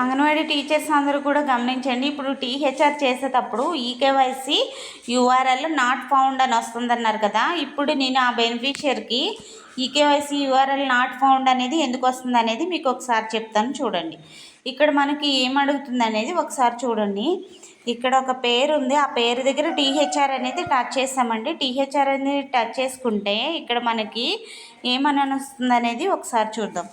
Anganwadi teachers అందరూ కూడా గమనించండి. ఇప్పుడు టీహెచ్ఆర్ చేసేటప్పుడు ఈకేవైసీ యూఆర్ఎల్ నాట్ ఫౌండ్ అని వస్తుందన్నారు కదా. ఇప్పుడు నేను ఆ బెనిఫిషియర్కి ఈకేవైసీ యూఆర్ఎల్ నాట్ ఫౌండ్ అనేది ఎందుకు వస్తుంది అనేది మీకు ఒకసారి చెప్తాను చూడండి. ఇక్కడ మనకి ఏం అడుగుతుంది అనేది ఒకసారి చూడండి. ఇక్కడ ఒక పేరు ఉంది. ఆ పేరు దగ్గర టీహెచ్ఆర్ అనేది టచ్ చేస్తామండి. టీహెచ్ఆర్ అనేది టచ్ చేసుకుంటే ఇక్కడ మనకి ఏమని వస్తుంది అనేది ఒకసారి చూద్దాం.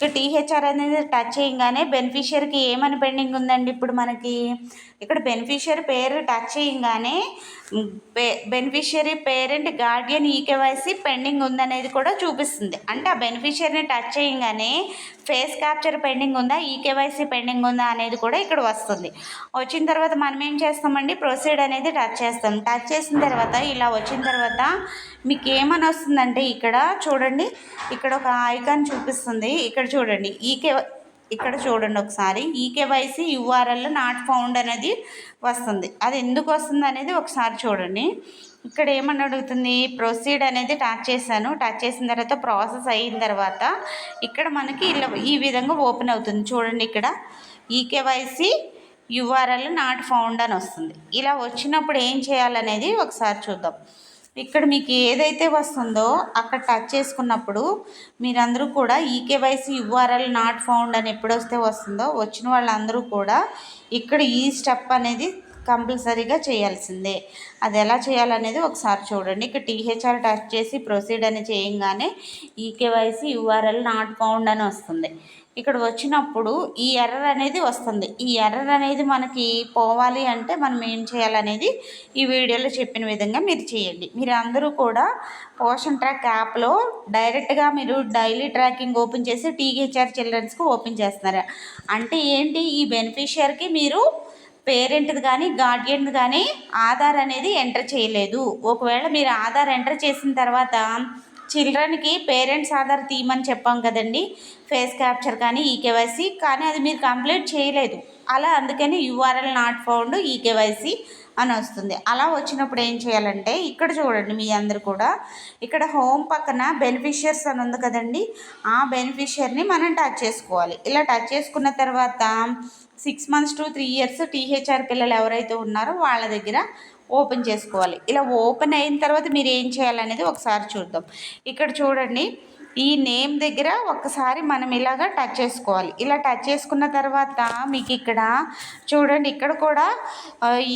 సో టీహెచ్ఆర్ అనేది టచ్ చేయగానే బెనిఫిషియర్కి ఏమని పెండింగ్ ఉందండి ఇప్పుడు మనకి? ఇక్కడ బెనిఫిషియర్ పేరు టచ్ చేయగానే beneficiary parent guardian eKYC pending ఉందనేది కూడా చూపిస్తుంది. అంటే ఆ బెనిఫిషియర్ని టచ్ చేయగానే ఫేస్ క్యాప్చర్ పెండింగ్ ఉందా ఈకేవైసీ పెండింగ్ ఉందా అనేది కూడా ఇక్కడ వస్తుంది. వచ్చిన తర్వాత మనం ఏం చేస్తామండి? ప్రొసీడ్ అనేది టచ్ చేస్తాం. టచ్ చేసిన తర్వాత ఇలా వచ్చిన తర్వాత మీకు ఏమని వస్తుందంటే ఇక్కడ చూడండి. ఇక్కడ ఒక ఐకాన్ చూపిస్తుంది. ఇక్కడ చూడండి. ఈకే ఇక్కడ చూడండి ఒకసారి. ఈకేవైసీ యూఆర్ఎల్ నాట్ ఫౌండ్ అనేది వస్తుంది. అది ఎందుకు వస్తుంది అనేది ఒకసారి చూడండి. ఇక్కడ ఏమని అడుగుతుంది? ప్రొసీడ్ అనేది టచ్ చేశాను. టచ్ చేసిన తర్వాత ప్రాసెస్ అయిన తర్వాత ఇక్కడ మనకి ఇలా ఈ విధంగా ఓపెన్ అవుతుంది. చూడండి ఇక్కడ. ఈకేవైసీ యూఆర్ఎల్ నాట్ ఫౌండ్ అని వస్తుంది. ఇలా వచ్చినప్పుడు ఏం చేయాలనేది ఒకసారి చూద్దాం. ఇక్కడ మీకు ఏదైతే వస్తుందో అక్కడ టచ్ చేసుకున్నప్పుడు మీరందరూ కూడా ఈకేవైసీ యూఆర్ఎల్ నాట్ ఫౌండ్ అని ఎప్పుడొస్తే వస్తుందో వచ్చిన వాళ్ళందరూ కూడా ఇక్కడ e ఈ స్టెప్ అనేది కంపల్సరీగా చేయాల్సిందే. అది ఎలా చేయాలనేది ఒకసారి చూడండి. ఇక్కడ టీహెచ్ఆర్ టచ్ చేసి ప్రొసీడ్ అని చేయంగానే ఈకేవైసీ యూఆర్ఎల్ నాట్ ఫౌండ్ అని వస్తుంది. ఇక్కడ వచ్చినప్పుడు ఈ ఎర్రర్ అనేది వస్తుంది. ఈ ఎర్రర్ అనేది మనకి పోవాలి అంటే మనం ఏం చేయాలనేది ఈ వీడియోలో చెప్పిన విధంగా మీరు చేయండి. మీరు అందరూ కూడా పోషన్ ట్రాక్ యాప్లో డైరెక్ట్గా మీరు డైలీ ట్రాకింగ్ ఓపెన్ చేసి టీహెచ్ఆర్ చిల్డ్రన్స్కి ఓపెన్ చేస్తున్నారు. అంటే ఏంటి? ఈ బెనిఫిషియర్కి మీరు పేరెంట్ది కానీ గార్డియన్ది కానీ ఆధార్ అనేది ఎంటర్ చేయలేదు. ఒకవేళ మీరు ఆధార్ ఎంటర్ చేసిన తర్వాత చిల్డ్రన్కి పేరెంట్స్ ఆధార్ తీయమని చెప్పాం కదండి ఫేస్ క్యాప్చర్ కానీ ఈకేవైసీ కానీ అది మీరు కంప్లీట్ చేయలేదు. అలా అందుకని యూఆర్ఎల్ నాట్ ఫౌండ్ ఈకేవైసీ అని వస్తుంది. అలా వచ్చినప్పుడు ఏం చేయాలంటే ఇక్కడ చూడండి మీ అందరు కూడా ఇక్కడ హోమ్ పక్కన బెనిఫిషియర్స్ అని ఉంది కదండి ఆ బెనిఫిషియర్ని మనం టచ్ చేసుకోవాలి. ఇలా టచ్ చేసుకున్న తర్వాత six months to three years THR పిల్లలు ఎవరైతే ఉన్నారో వాళ్ళ దగ్గర ఓపెన్ చేసుకోవాలి. ఇలా ఓపెన్ అయిన తర్వాత మీరు ఏం చేయాలనేది ఒకసారి చూద్దాం. ఇక్కడ చూడండి ఈ నేమ్ దగ్గర ఒక్కసారి మనం ఇలాగా టచ్ చేసుకోవాలి. ఇలా టచ్ చేసుకున్న తర్వాత మీకు ఇక్కడ చూడండి ఇక్కడ కూడా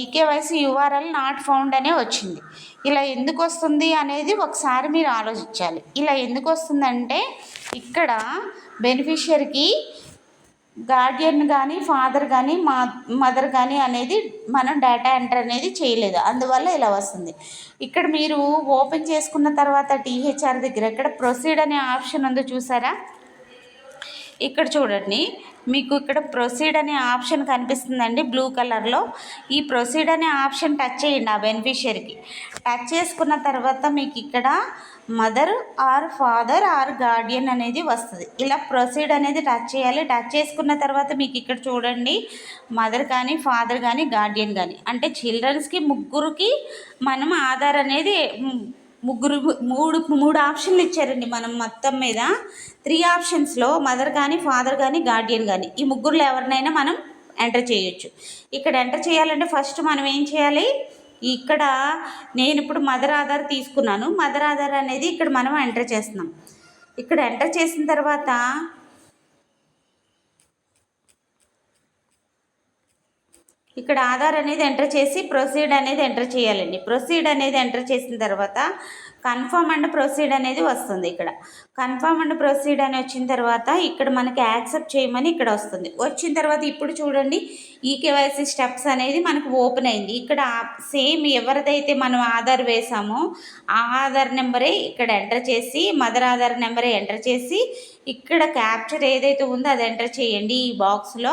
ఈకేవైసీ యూఆర్ఎల్ నాట్ ఫౌండ్ అనే వచ్చింది. ఇలా ఎందుకు వస్తుంది అనేది ఒకసారి మీరు ఆలోచించాలి. ఇలా ఎందుకు వస్తుందంటే ఇక్కడ బెనిఫిషియరీకి గార్డియన్ కానీ ఫాదర్ కానీ మా మదర్ కానీ అనేది మనం డేటా ఎంటర్ అనేది చేయలేదు. అందువల్ల ఇలా వస్తుంది. ఇక్కడ మీరు ఓపెన్ చేసుకున్న తర్వాత టీహెచ్ఆర్ దగ్గర ఇక్కడ ప్రొసీడ్ అనే ఆప్షన్ ఉందో చూసారా? ఇక్కడ చూడండి మీకు ఇక్కడ ప్రొసీడ్ అనే ఆప్షన్ కనిపిస్తుందండి బ్లూ కలర్లో ఈ ప్రొసీడ్ అనే ఆప్షన్ టచ్ చేయండి ఆ బెనిఫిషియరీకి టచ్ చేసుకున్న తర్వాత మీకు ఇక్కడ mother or father or guardian అనేది వస్తుంది. ఇలా ప్రొసీడ్ అనేది టచ్ చేయాలి. టచ్ చేసుకున్న తర్వాత మీకు ఇక్కడ చూడండి మదర్ కానీ ఫాదర్ కానీ గార్డియన్ కానీ. అంటే చిల్డ్రన్స్కి ముగ్గురికి మనం ఆధార్ అనేది ముగ్గురు మూడు మూడు ఆప్షన్లు ఇచ్చారండి మనం మొత్తం మీద. త్రీ ఆప్షన్స్లో మదర్ కానీ ఫాదర్ కానీ గార్డియన్ కానీ ఈ ముగ్గురులో ఎవరినైనా మనం ఎంటర్ చేయొచ్చు. ఇక్కడ ఎంటర్ చేయాలంటే ఫస్ట్ మనం ఏం చేయాలి? ఇక్కడ నేను ఇప్పుడు మదర్ ఆధార్ తీసుకున్నాను. మదర్ ఆధార్ అనేది ఇక్కడ మనం ఎంటర్ చేస్తున్నాం. ఇక్కడ ఎంటర్ చేసిన తర్వాత ఇక్కడ ఆధార్ అనేది ఎంటర్ చేసి ప్రొసీడ్ అనేది ఎంటర్ చేయాలండి. ప్రొసీడ్ అనేది ఎంటర్ చేసిన తర్వాత కన్ఫర్మ్ అండ్ ప్రొసీడ్ అనేది వస్తుంది ఇక్కడ. కన్ఫర్మ్ అండ్ ప్రొసీడ్ అని వచ్చిన తర్వాత ఇక్కడ మనకి యాక్సెప్ట్ చేయమని ఇక్కడ వస్తుంది. వచ్చిన తర్వాత ఇప్పుడు చూడండి ఈ కేవైసీ స్టెప్స్ అనేది మనకు ఓపెన్ అయింది. ఇక్కడ సేమ్ ఎవరిదైతే మనం ఆధార్ వేసామో ఆ ఆధార్ నెంబరే ఇక్కడ ఎంటర్ చేసి మదర్ ఆధార్ నెంబరే ఎంటర్ చేసి ఇక్కడ క్యాప్చర్ ఏదైతే ఉందో అది ఎంటర్ చేయండి ఈ బాక్స్లో.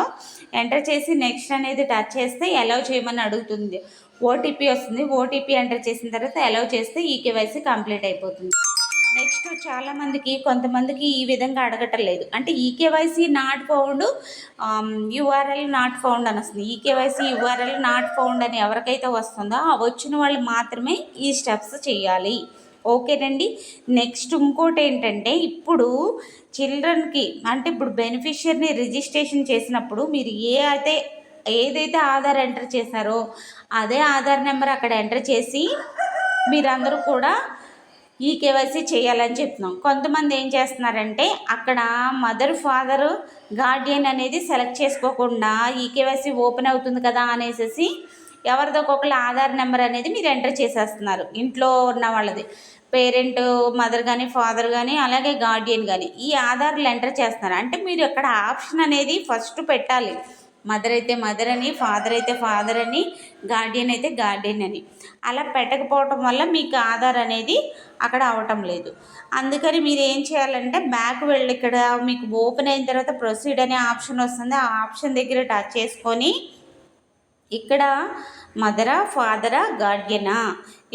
ఎంటర్ చేసి నెక్స్ట్ అనేది టచ్ చేస్తే అలౌ చేయమని అడుగుతుంది. ఓటీపీ వస్తుంది. ఓటీపీ ఎంటర్ చేసిన తర్వాత అలౌ చేస్తే ఈ కేవైసీ కంప్లీట్ అయిపోతుంది. నెక్స్ట్ చాలామందికి కొంతమందికి ఈ విధంగా అడగటం లేదు అంటే eKYC not found URL not found అని వస్తుంది. ఈ కేవైసీ యూఆర్ఎల్ నాట్ ఫౌండ్ అని ఎవరికైతే వస్తుందో ఆ వచ్చిన వాళ్ళు మాత్రమే ఈ స్టెప్స్ చేయాలి. ఓకేనండి నెక్స్ట్ ఇంకోటి ఏంటంటే ఇప్పుడు చిల్డ్రన్కి అంటే ఇప్పుడు బెనిఫిషియర్ని రిజిస్ట్రేషన్ చేసినప్పుడు మీరు ఏ అయితే ఏదైతే ఆధార్ ఎంటర్ చేశారో అదే ఆధార్ నెంబర్ అక్కడ ఎంటర్ చేసి మీరందరూ కూడా ఈ కేవైసీ చేయాలని చెప్తున్నాం. కొంతమంది ఏం చేస్తున్నారంటే అక్కడ మదర్ ఫాదర్ గార్డియన్ అనేది సెలెక్ట్ చేసుకోకుండా ఈ కేవైసీ ఓపెన్ అవుతుంది కదా అనేసి ఎవరిదో ఒకళ్ళ ఆధార్ నెంబర్ అనేది మీరు ఎంటర్ చేసేస్తున్నారు. ఇంట్లో ఉన్న వాళ్ళది. పేరెంట్ మదర్ కానీ ఫాదర్ కానీ అలాగే గార్డియన్ కానీ ఈ ఆధార్లు ఎంటర్ చేస్తున్నారు. అంటే మీరు అక్కడ ఆప్షన్ అనేది ఫస్ట్ పెట్టాలి. మదర్ అయితే మదర్ అని ఫాదర్ అయితే ఫాదర్ అని గార్డియన్ అయితే గార్డియన్ అని. అలా పెట్టకపోవటం వల్ల మీకు ఆధార్ అనేది అక్కడ అవటం లేదు. అందుకని మీరు ఏం చేయాలంటే బ్యాక్ వెళ్ళి ఇక్కడ మీకు ఓపెన్ అయిన తర్వాత ప్రొసీడ్ అనే ఆప్షన్ వస్తుంది. ఆ ఆప్షన్ దగ్గర టచ్ చేసుకొని ఇక్కడ మదరా ఫాదరా గార్డియనా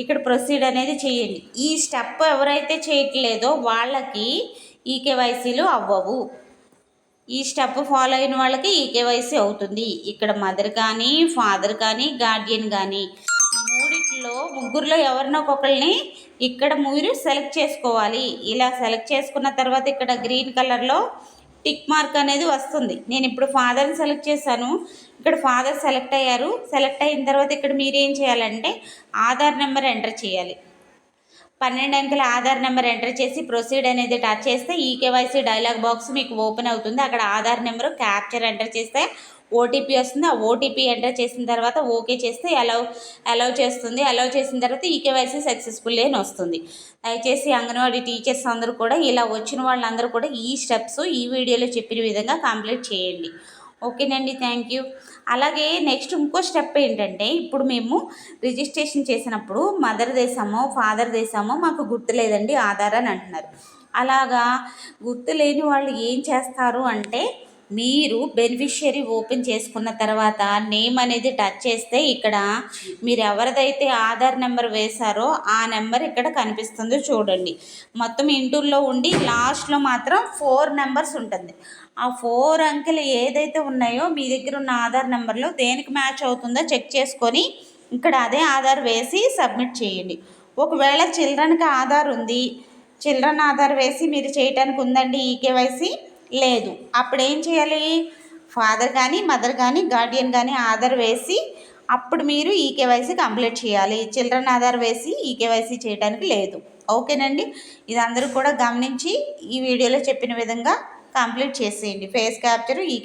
ఇక్కడ ప్రొసీడ్ అనేది చేయండి. ఈ స్టెప్ ఎవరైతే చేయట్లేదో వాళ్ళకి ఈ కేవైసీలు అవ్వవు. ఈ స్టెప్ ఫాలో అయిన వాళ్ళకి ఈ కేవైసీ అవుతుంది. ఇక్కడ మదర్ కానీ ఫాదర్ కానీ గార్డియన్ కానీ మూడిట్లో ముగ్గురులో ఎవరినో ఇక్కడ మీరు సెలెక్ట్ చేసుకోవాలి. ఇలా సెలెక్ట్ చేసుకున్న తర్వాత ఇక్కడ గ్రీన్ కలర్లో టిక్ మార్క్ అనేది వస్తుంది. నేను ఇప్పుడు ఫాదర్ని సెలెక్ట్ చేశాను. ఇక్కడ ఫాదర్ సెలెక్ట్ అయ్యారు. సెలెక్ట్ అయిన తర్వాత ఇక్కడ మీరు ఏం చేయాలంటే ఆధార్ నెంబర్ ఎంటర్ చేయాలి. పన్నెండు అంకెల ఆధార్ నెంబర్ ఎంటర్ చేసి ప్రొసీడ్ అనేది టచ్ చేస్తే ఈ కేవైసీ డైలాగ్ బాక్స్ మీకు ఓపెన్ అవుతుంది. అక్కడ ఆధార్ నెంబరు క్యాప్చర్ ఎంటర్ చేస్తే ఓటీపీ వస్తుంది. ఆ ఓటీపీ ఎంటర్ చేసిన తర్వాత ఓకే చేస్తే అలౌ అలౌ చేస్తుంది. అలౌ చేసిన తర్వాత ఈ కేవైసీ సక్సెస్ఫుల్ అని వస్తుంది. దయచేసి అంగన్వాడీ టీచర్స్ అందరూ కూడా ఇలా వచ్చిన వాళ్ళందరూ కూడా ఈ స్టెప్స్ ఈ వీడియోలో చెప్పిన విధంగా కంప్లీట్ చేయండి. ఓకేనండి థ్యాంక్ యూ అలాగే నెక్స్ట్ ఇంకో స్టెప్ ఏంటంటే ఇప్పుడు మేము రిజిస్ట్రేషన్ చేసినప్పుడు మదర్ దేశమో ఫాదర్ దేశమో మాకు గుర్తులేదండి ఆధార్ అని అంటున్నారు. అలాగా గుర్తులేని వాళ్ళు ఏం చేస్తారు అంటే మీరు బెనిఫిషియరీ ఓపెన్ చేసుకున్న తర్వాత నేమ్ అనేది టచ్ చేస్తే ఇక్కడ మీరు ఎవరిదైతే ఆధార్ నెంబర్ వేశారో ఆ నెంబర్ ఇక్కడ కనిపిస్తుందో చూడండి. మొత్తం ఇంటూల్లో ఉండి లాస్ట్లో మాత్రం ఫోర్ నెంబర్స్ ఉంటుంది. ఆ ఫోర్ అంకెలు ఏదైతే ఉన్నాయో మీ దగ్గర ఉన్న ఆధార్ నెంబర్లో దేనికి మ్యాచ్ అవుతుందో చెక్ చేసుకొని ఇక్కడ అదే ఆధార్ వేసి సబ్మిట్ చేయండి. ఒకవేళ చిల్డ్రన్కి ఆధార్ ఉంది చిల్డ్రన్ ఆధార్ వేసి మీరు చేయటానికి ఉందండి ఈ కేవైసీ? లేదు. అప్పుడు ఏం చేయాలి? ఫాదర్ కానీ మదర్ కానీ గార్డియన్ కానీ ఆధార్ వేసి అప్పుడు మీరు ఈ కేవైసీ కంప్లీట్ చేయాలి. చిల్డ్రన్ ఆధార్ వేసి ఈ కేవైసీ చేయడానికి లేదు. ఓకేనండి? ఇది అందరూ కూడా గమనించి ఈ వీడియోలో చెప్పిన విధంగా కంప్లీట్ చేసేయండి. ఫేస్ క్యాప్చర్ ఈ